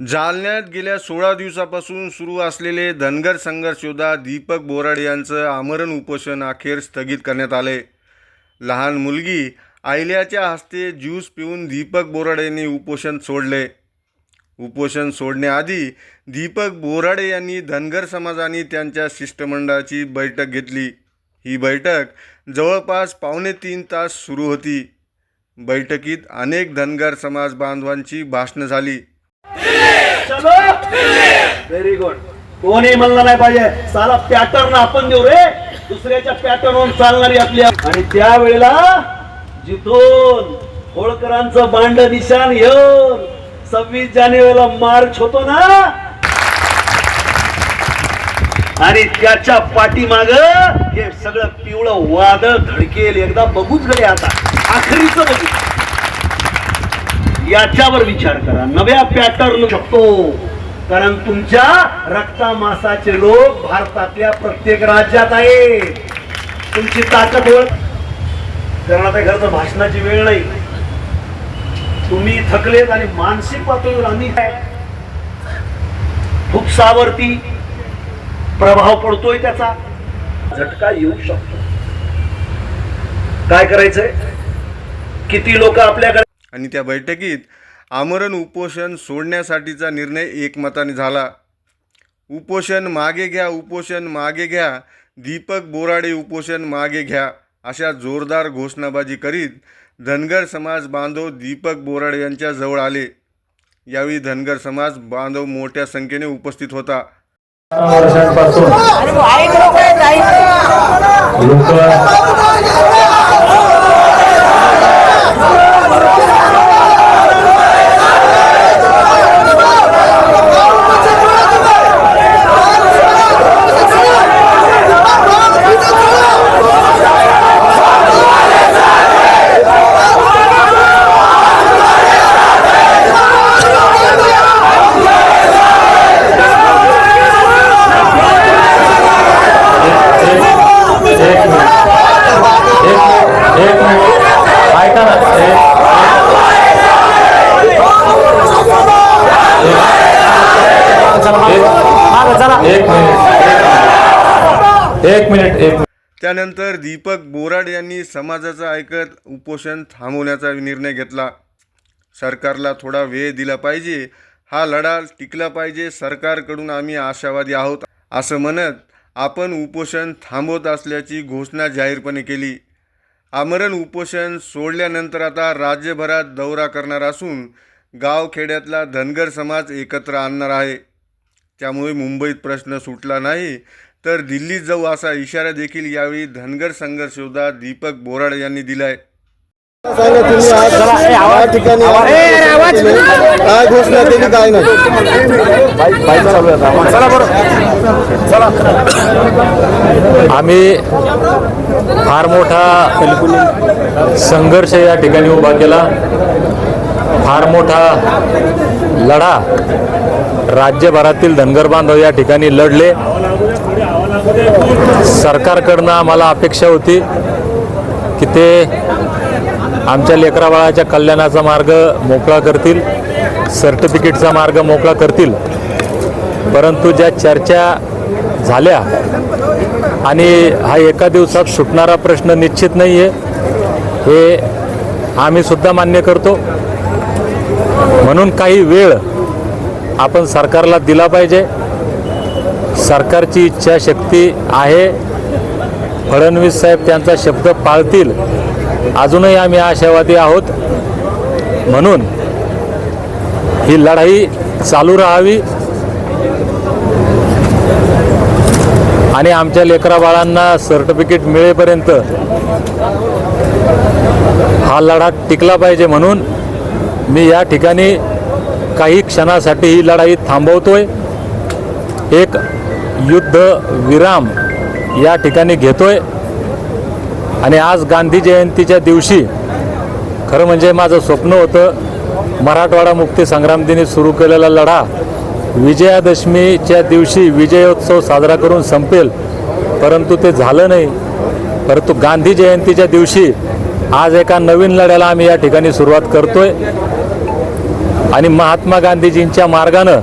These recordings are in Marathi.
जालन्यात गेल्या सोळा दिवसापासून सुरू असलेले धनगर संघर्ष योद्धा दीपक बोराडे यांचं आमरण उपोषण अखेर स्थगित करण्यात आले. लहान मुलगी आयल्याच्या हस्ते ज्यूस पिऊन दीपक बोराडे यांनी उपोषण सोडले. उपोषण सोडण्याआधी दीपक बोराडे यांनी धनगर समाजाने त्यांच्या शिष्टमंडळाची बैठक घेतली. ही बैठक जवळपास पावणे तीन तास सुरू होती. बैठकीत अनेक धनगर समाज बांधवांची भाषणं झाली. चलो व्हेरी गुड कोणी म्हणलं नाही पाहिजे. साला पॅटर्न आपण देऊ रे. दुसऱ्याच्या पॅटर्न चालणारी आपली आणि त्यावेळेला जिथून होळकरांचं बांड निशाण घेऊन सव्वीस जानेवारीला मार्च होतो ना? आणि त्याच्या पाठीमाग हे सगळं पिवळं वादळ धडकेल. एकदा बघूच गडे आता. आखरीच बघू. याच्यावर विचार करा. नव्या पॅटर्न शकतो. कारण तुमच्या रक्तामासाचे लोक भारतातल्या प्रत्येक राज्यात आहेत. तुमची ताकद ओळख. कारण आता घरचं भाषणाची वेळ नाही. तुम्ही थकलेत आणि मानसिक पातळीवर आम्ही काय फुफसावरती प्रभाव पडतोय त्याचा. झटका येऊ शकतो. काय करायचंय? किती लोक आपल्याकडे आणि त्या बैठकीत आमरण उपोषण सोडण्यासाठीचा निर्णय एकमताने झाला. उपोषण मागे घ्या उपोषण मागे घ्या दीपक बोराडे उपोषण मागे घ्या अशा जोरदार घोषणाबाजी करीत धनगर समाज बांधव दीपक बोराडे यांच्या जवळ आले. यावेळी धनगर समाज बांधव मोठ्या संख्येने उपस्थित होता. वर्षांपासून लोक एक मिनिट एक एक मिनिट ऐका ना एक- एक- एक मिनिट एक मिनिट एक त्यानंतर दीपक बोराड यांनी समाजाचं ऐकत उपोषण थांबवण्याचा निर्णय घेतला. सरकारला थोडा वेळ दिला पाहिजे. हा लढा टिकला पाहिजे. सरकारकडून आम्ही आशावादी आहोत. असं म्हणत आपण उपोषण थांबवत असल्याची घोषणा जाहीरपणे केली. आमरण उपोषण सोडल्यानंतर आता राज्यभरात दौरा करणार असून गावखेड्यातला धनगर समाज एकत्र आणणार आहे. त्यामुळे मुंबईत प्रश्न सुटला नाही. तर दिल्लीत जाऊ असा इशारा देखील यावेळी धनगर संघर्ष योद्धा दीपक बोराड यांनी दिलाय. सांगा या ठिकाणी काय घोषणा केली काय नाही आम्ही फार मोठा संघर्ष या ठिकाणी उभा केला. फार मोठा लढा राज्यभरातील धनगर बांधव या ठिकाणी लढले. सरकारकडनं आम्हाला अपेक्षा होती की ते आमच्या लेकराबाळाच्या कल्याणाचा मार्ग मोकळा करतील सर्टिफिकेटचा मार्ग मोकळा करतील. परंतु ज्या चर्चा झाल्या आणि हा एका दिवसात सुटणारा प्रश्न निश्चित नाही आहे हे आम्ही सुद्धा मान्य करतो. म्हणून काही वेळ आपण सरकारला दिला पाहिजे. सरकारची इच्छाशक्ती आहे. फडणवीस साहेब त्यांचा शब्द पाळतील. अजूनही आम्ही आशावादी आहोत. म्हणून ही लढाई चालू राहावी. आणि आमच्या लेकरा बाळांना सर्टिफिकेट मिळेपर्यंत हा लढा टिकला पाहिजे म्हणून मी या ठिकाणी काही क्षणासाठी ही लढाई थांबवतोय. एक युद्ध विराम या ठिकाणी घेतोय. आणि आज गांधी जयंतीच्या दिवशी खरं म्हणजे माझं स्वप्न होतं मराठवाडा मुक्ती संग्राम दिनी सुरू केलेला लढा विजयादशमीच्या दिवशी विजयोत्सव साजरा करून संपेल परंतु ते झालं नाही. परंतु गांधी जयंतीच्या दिवशी आज एका नवीन लढ्याला आम्ही या ठिकाणी सुरुवात करतोय. आणि महात्मा गांधीजींच्या मार्गानं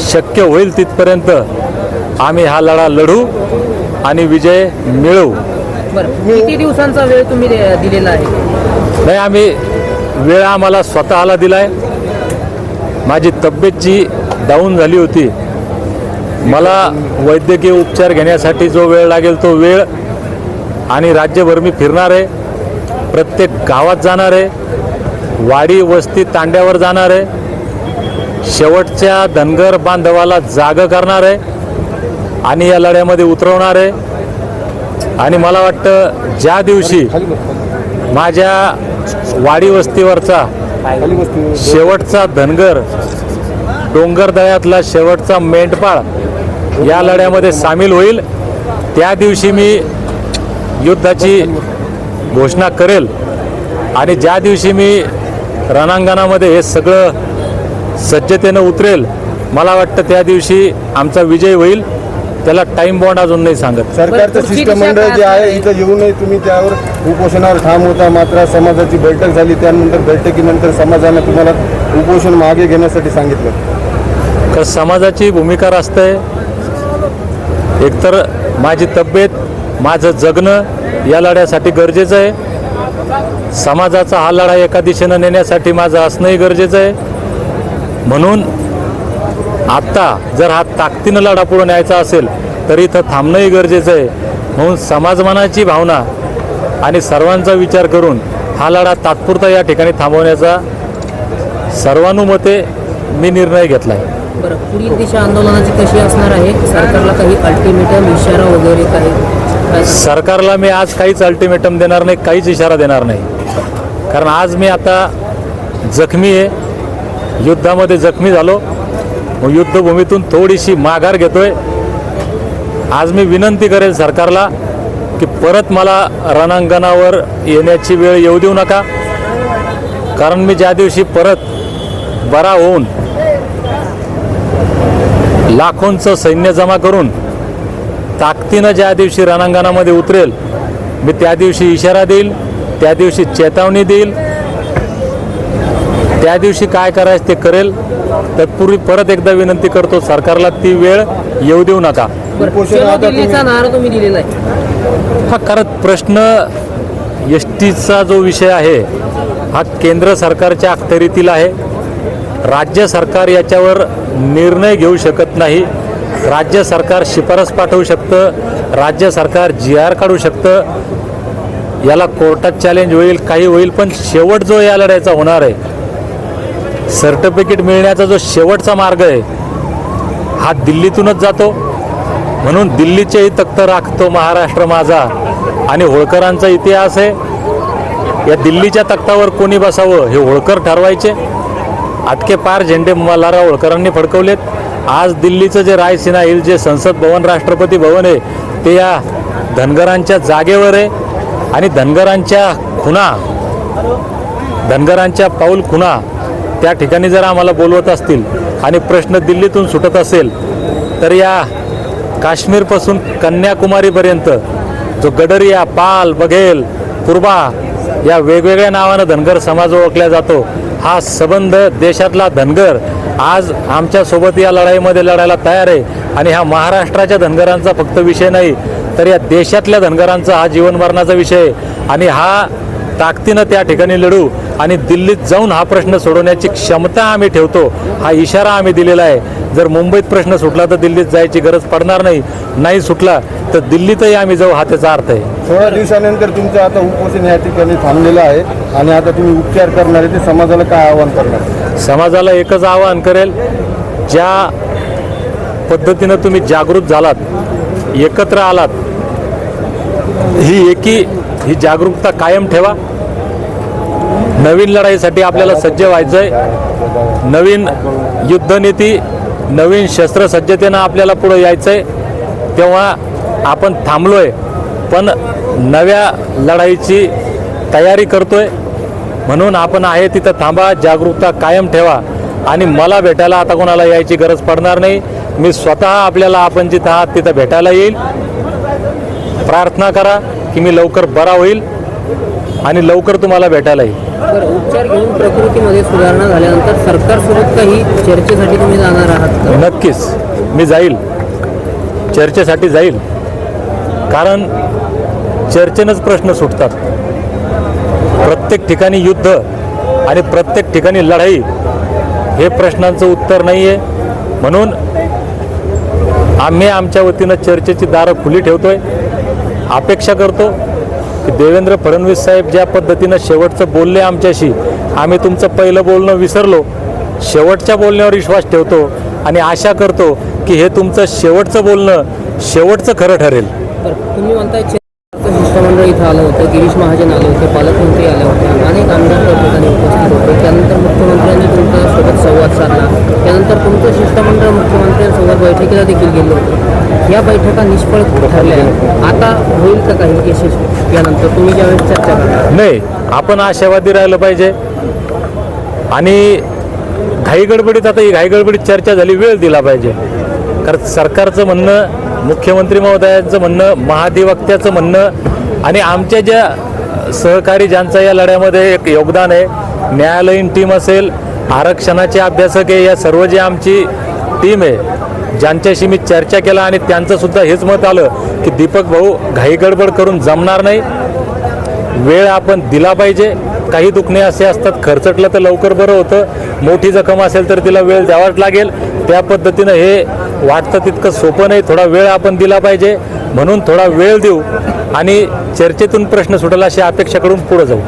शक्य होईल तिथपर्यंत आम्ही हा लढा लढू आणि विजय मिळवू. किती दिवसांचा वेळ तुम्ही दिलेला आहे? नाही आम्ही वेळ आम्हाला स्वतःला दिलाय. माझी तब्येत जी डाऊन झाली होती मला वैद्यकीय उपचार घेण्यासाठी जो वेळ लागेल तो वेळ आणि राज्यभर मी फिरणार आहे. प्रत्येक गावात जाणार आहे. वाडी वस्ती तांड्यावर जाणार आहे. शेवटच्या धनगर बांधवाला जाग करणार आहे आणि या लढ्यामध्ये उतरवणार आहे. आणि मला वाटतं ज्या दिवशी माझ्या वाडी वस्तीवरचा शेवटचा धनगर डोंगरदळ्यातला शेवटचा मेंढपाळ या लढ्यामध्ये सामील होईल त्या दिवशी मी युद्धाची घोषणा करेल. आणि ज्या दिवशी मी रणांगणामध्ये हे सगळं सज्जतेनं उतरेल. मला वाटतं त्या दिवशी आमचा विजय होईल. त्याला टाईम बॉन्ड अजून नाही सांगत. सरकारचं शिष्टमंडळ जे आहे आहे? इथं येऊ नये तुम्ही त्यावर उपोषणावर ठाम होता मात्र समाजाची बैठक झाली. त्यानंतर बैठकीनंतर समाजानं तुम्हाला उपोषण मागे घेण्यासाठी सांगितलं. तर समाजाची भूमिका असते एकतर माझी तब्येत माझं जगणं या लढ्यासाठी गरजेचं आहे. समाजाचा हा लढा एका दिशेनं नेण्यासाठी माझं असणंही गरजेचं आहे. म्हणून आत्ता जर हा ताकदीनं लढा पुढे न्यायचा असेल तर इथं थांबणंही गरजेचं आहे. म्हणून समाजमनाची भावना आणि सर्वांचा विचार करून हा लढा तात्पुरता या ठिकाणी थांबवण्याचा सर्वानुमते मी निर्णय घेतला आहे बरं पुढील दिशा आंदोलनाची कशी असणार आहे? सरकारला काही अल्टिमेटम इशारा वगैरे काही? सरकारला मी आज काहीच अल्टिमेटम देणार नाही काहीच इशारा देणार नाही. कारण आज मी आता जखमी आहे. युद्धामध्ये जखमी झालो. मग युद्धभूमीतून थोडीशी माघार घेतोय. आज मी विनंती करेल सरकारला की परत मला रणांगणावर येण्याची वेळ येऊ देऊ नका. कारण मी ज्या दिवशी परत बरा होऊन लाखोंचं सैन्य जमा करून ताकदीनं ज्या दिवशी रणांगणामध्ये उतरेल मी त्या दिवशी इशारा देईल त्या दिवशी चेतावणी देईल त्या दिवशी काय करायचं ते करेल तत्पूर्वी परत एकदा विनंती करतो सरकारला ती वेळ येऊ देऊ नका. हा कारण प्रश्न एस टीचा जो विषय आहे हा केंद्र सरकारच्या अखत्यारीतील आहे. राज्य सरकार याच्यावर निर्णय घेऊ शकत नाही. राज्य सरकार शिफारस पाठवू शकतं राज्य सरकार जी आर काढू शकतं. याला कोर्टात चॅलेंज होईल काही होईल पण शेवट जो या लढ्याचा होणार आहे सर्टिफिकेट मिळण्याचा जो शेवटचा मार्ग आहे हा दिल्लीतूनच जातो. म्हणून दिल्लीचेही तख्त राखतो महाराष्ट्र माझा. आणि होळकरांचा इतिहास आहे या दिल्लीच्या तख्तावर कोणी बसावं हे होळकर ठरवायचे. आटके पार झेंडे मल्हारा होळकरांनी फडकवलेत. आज दिल्लीचं जे रायसिना हिल जे संसद भवन राष्ट्रपती भवन आहे ते या धनगरांच्या जागेवर आहे. आणि धनगरांच्या खुणा धनगरांच्या पाऊल खुणा त्या ठिकाणी जर आम्हाला बोलवत असतील आणि प्रश्न दिल्लीतून सुटत असेल तर या काश्मीरपासून कन्याकुमारीपर्यंत जो गडरिया पाल बघेल कुर्बा या वेगवेगळ्या नावानं धनगर समाज ओळखला जातो. हा संबंध देशातला धनगर आज आमच्यासोबत या लढाईमध्ये लढायला तयार आहे. आणि हा महाराष्ट्राच्या धनगरांचा फक्त विषय नाही तर या देशातल्या धनगरांचा हा जीवनमरणाचा विषय आहे. आणि हा ताकदीनं त्या ठिकाणी लढू आणि दिल्लीत जाऊन हा प्रश्न सोडवण्याची क्षमता आम्ही ठेवतो हा इशारा आम्ही दिलेला आहे. जर मुंबईत प्रश्न सुटला तर दिल्लीत जायची गरज पडणार नाही नाही सुटला तर दिल्लीतही आम्ही जाऊ हा त्याचा अर्थ आहे. सोळा दिवसानंतर तुमचं आता उपोषण या ठिकाणी थांबलेलं आहे आणि आता तुम्ही उपचार करणार आहे ते समाजाला काय आव्हान करणार? समाजाला एकच आवाहन करेल ज्या पद्धतीनं तुम्ही जागृत झालात एकत्र आलात ही एकी ही जागरूकता कायम ठेवा. नवीन लढाईसाठी आपल्याला सज्ज व्हायचं आहे नवीन युद्धनीती नवीन शस्त्रसज्जतेनं आपल्याला पुढं यायचं आहे तेव्हा आपण थांबलोय पण नव्या लढाईची तयारी करतोय. म्हणून आपण आहे तिथं थांबा जागरूकता कायम ठेवा. आणि मला भेटायला आता कोणाला यायची गरज पडणार नाही. मी स्वतः आपल्याला आपण जिथं आहात तिथं भेटायला येईल. प्रार्थना करा की मी लवकर बरा होईल. आणि लवकर तुम्हाला भेटायला येईल बरं उपचार घेऊन प्रकृतीमध्ये सुधारणा झाल्यानंतर सरकारसोबत काही चर्चेसाठी तुम्ही जाणार आहात का? नक्कीच. मी जाईल. चर्चेसाठी जाईल. कारण चर्चेनंच प्रश्न सुटतात. प्रत्येक ठिकाणी युद्ध आणि प्रत्येक ठिकाणी लढाई हे प्रश्नांचं उत्तर नाही आहे म्हणून आम्ही आमच्या वतीनं चर्चेची दारं खुली ठेवतोय. अपेक्षा करतो की देवेंद्र फडणवीस साहेब ज्या पद्धतीनं शेवटचं बोलले आमच्याशी आम्ही तुमचं पहिलं बोलणं विसरलो. शेवटच्या बोलण्यावर विश्वास ठेवतो आणि आशा करतो की हे तुमचं शेवटचं बोलणं शेवटचं खरं ठरेल. तुम्ही म्हणताय शिष्टमंडळ इथं आलं होतं गिरीश महाजन आले होते पालकमंत्री आले होते अनेक आमदार प्रमुखांनी उपस्थित होते. त्यानंतर मुख्यमंत्र्यांनी तुमच्यासोबत संवाद साधला. त्यानंतर तुमचं शिष्टमंडळ मुख्यमंत्र्यांसोबत बैठकीला देखील गेलं होतं. या बैठका निष्फळ ठरल्या आता होईल का काही यशस्वी? यानंतर तुम्ही ज्यावेळेस चर्चा करणार. नाही आपण आशावादी राहिलं पाहिजे. आणि घाई गडबडीत आता ही घाई गडबडीत चर्चा झाली वेळ दिला पाहिजे. कारण सरकारचं म्हणणं मुख्यमंत्री महोदयांचं म्हणणं महाधिवक्त्याचं म्हणणं आणि आमच्या ज्या सहकारी ज्यांचं या लढ्यामध्ये एक योगदान आहे न्यायालयीन टीम असेल आरक्षणाचे अभ्यासक आहे या सर्व जी आमची टीम आहे ज्यांच्याशी मी चर्चा केला आणि त्यांचं सुद्धा हेच मत आलं की दीपक भाऊ घाई गडबड करून जमणार नाही. वेळ आपण दिला पाहिजे. काही दुखणे असे असतात खर्चटलं तर लवकर बरं होतं. मोठी जखम असेल तर तिला वेळ द्यावाच लागेल. त्या पद्धतीनं हे वाटतं तितकं सोपं नाही. थोडा वेळ आपण दिला पाहिजे. म्हणून थोडा वेळ देऊ आणि चर्चेतून प्रश्न सुटेल अशी अपेक्षा करून पुढे जाऊ.